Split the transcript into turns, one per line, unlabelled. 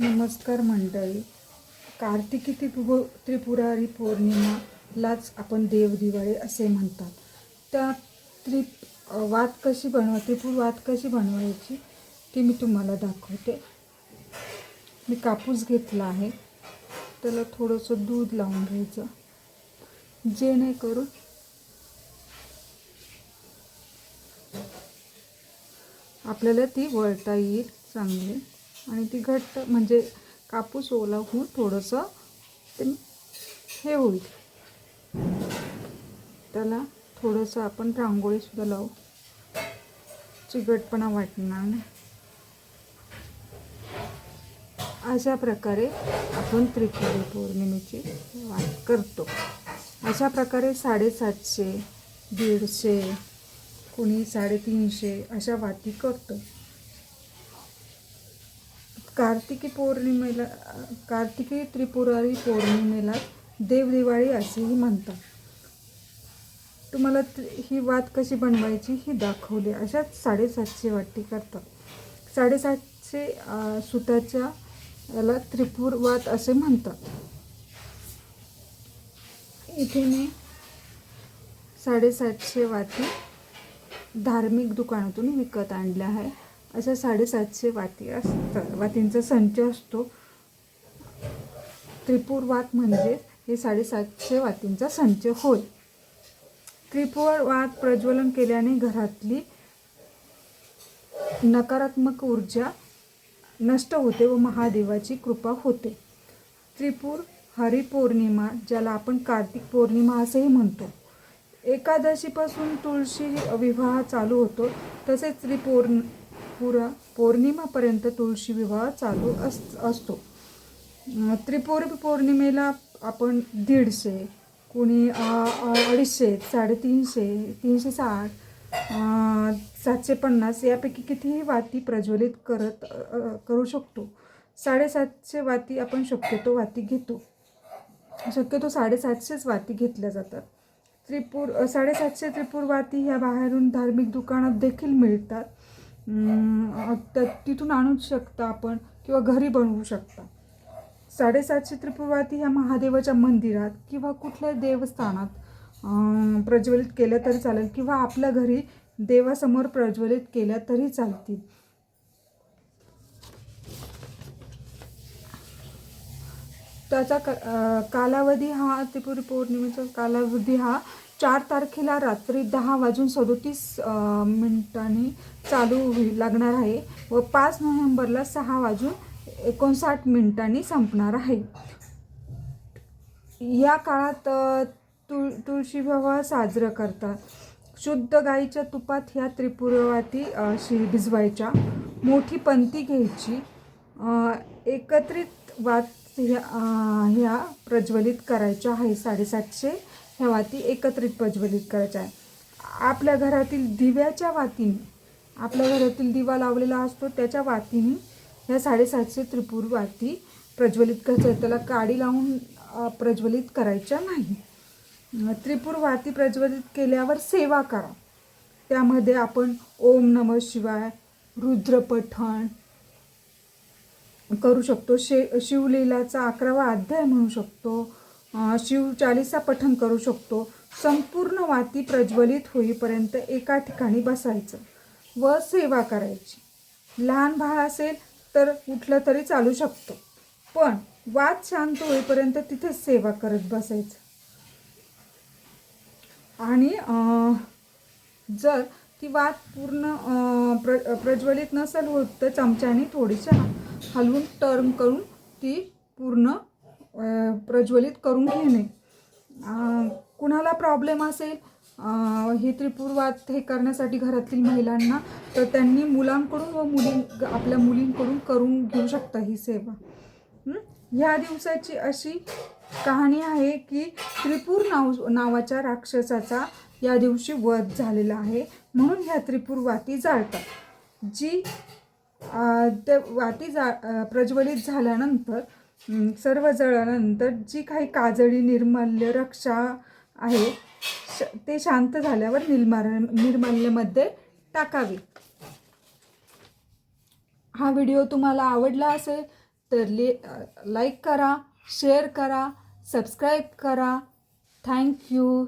नमस्कार मंडळी. कार्तिकी त्रिपु त्रिपुरारी पौर्णिमालाच आपण देव दिवाळी असे म्हणतात. त्या त्रि वात कशी बनवा त्रिपूर वात कशी बनवायची ती मी तुम्हाला दाखवते. मी कापूस घेतला आहे. त्याला थोडंसं दूध लावून घ्यायचं. जेणेकरून आपल्याला ती वळता येईल चांगली. आणि ती घट्ट म्हणजे कापूस ओला होऊन थोडंसं ते हे होईल. त्याला थोडंसं आपण रांगोळीसुद्धा लावू. चिकटपणा वाटणार नाही. अशा प्रकारे आपण त्रिपुरी पौर्णिमेची वाट करतो. अशा प्रकारे साडेसातशे दीडशे कुणी साडेतीनशे अशा वाती करतो. कार्तिकी पौर्णिमेला कार्तिकी त्रिपुरारी पौर्णिमेला देवदिवाळी असेही म्हणतात. तुम्हाला ही वात कशी बनवायची ही दाखवली. अशाच साडेसातशे वाटी करतात. साडेसातशे सुताच्या याला त्रिपुर वात असे म्हणतात. इथे मी साडेसातशे वाती धार्मिक दुकानातून विकत आणल्या आहे. अशा साडेसातशे वाती असतात. वातींचा संच असतो. त्रिपूर वात म्हणजे हे साडेसातशे वातींचा संच होय. त्रिपूर वात प्रज्वलन केल्याने घरातली नकारात्मक ऊर्जा नष्ट होते व महादेवाची कृपा होते. त्रिपूर हरिपौर्णिमा ज्याला आपण कार्तिक पौर्णिमा असेही म्हणतो. एकादशीपासून तुळशी विवाह चालू होतो. तसेच त्रिपौर्ण पुरा पौर्णिमापर्यंत तुळशी विवाह चालू अस असतो. अं, त्रिपुर पौर्णिमेला आपण दीडशे कोणी अडीचशे साडेतीनशे तीनशे साठ सातशे पन्नास यापैकी कितीही वाती प्रज्वलित करत करू शकतो. साडेसातशे वाती आपण शक्यतो वाती घेतो. शक्यतो साडेसातशेच वाती घेतल्या जातात. त्रिपूर साडेसातशे त्रिपूर वाती ह्या बाहेरून धार्मिक दुकानात देखील मिळतात. तिथून आणू शकता आपण किंवा घरी बनवू शकता. साडेसातशे त्रिपुरवाती ह्या महादेवाच्या मंदिरात किंवा कुठल्या देवस्थानात प्रज्वलित केल्या तरी चालेल किंवा आपल्या घरी देवासमोर प्रज्वलित केल्या तरी चालतील. त्याचा कालावधी हा त्रिपुरी पौर्णिमेचा कालावधी हा चार तारखेला रात्री दहा वाजून सदोतीस मिनिटांनी चालू लागणार आहे व पाच नोव्हेंबरला सहा वाजून एकोणसाठ मिनिटांनी संपणार आहे. या काळात तुळ तुळशी विवाह साजरं करतात. शुद्ध गाईच्या तुपात ह्या त्रिपुरवाती शी भिजवायच्या. मोठी पंती घ्यायची. एकत्रित वात ह्या ह्या प्रज्वलित करायच्या आहे साडेसातशे. ह्या वाती एकत्रित प्रज्वलित करायच्या. आहे आपल्या घरातील दिव्याच्या वातीने आपल्या घरातील दिवा लावलेला असतो त्याच्या वातीने ह्या साडेसातशे त्रिपूर वाती प्रज्वलित करायच्या. त्याला काडी लावून प्रज्वलित करायच्या नाही. त्रिपूर वाती प्रज्वलित केल्यावर सेवा करा. त्यामध्ये आपण ओम नम शिवाय रुद्रपठण करू शकतो. शे शिवलीलाचा अकरावा अध्याय म्हणू शकतो. शिवचालिसा पठण करू शकतो. संपूर्ण वाती प्रज्वलित होईपर्यंत एका ठिकाणी बसायचं व सेवा करायची. लहान बाळ असेल तर उठलं तरी चालू शकतो. पण वाद शांत होईपर्यंत तिथेच सेवा करत बसायचं. आणि जर ती वात पूर्ण प्र प्रज्वलित नसेल होत तर चमच्याने थोडीशी हलवून टर्म करून ती पूर्ण प्रज्वलित करून घेणे. कुणाला प्रॉब्लेम असेल हे ही वात हे करण्यासाठी घरातील महिलांना तर त्यांनी मुलांकडून व मुली आपल्या मुलींकडून करून घेऊ शकता ही सेवा. ह्या दिवसाची अशी कहाणी आहे की त्रिपूर नाव नावाच्या राक्षसाचा या दिवशी वध झालेला आहे. म्हणून ह्या त्रिपूर वाती जाळतात. जी त्या वाती जा प्रज्वलित झाल्यानंतर सर्व जळल्यानंतर जी काही काजळी निर्माल्य रक्षा आहे श ते शांत झाल्यावर निर्मार निर्माल्यमध्ये टाकावे. हा व्हिडिओ तुम्हाला आवडला असेल तर ले लाईक करा शेअर करा सबस्क्राईब करा. थँक्यू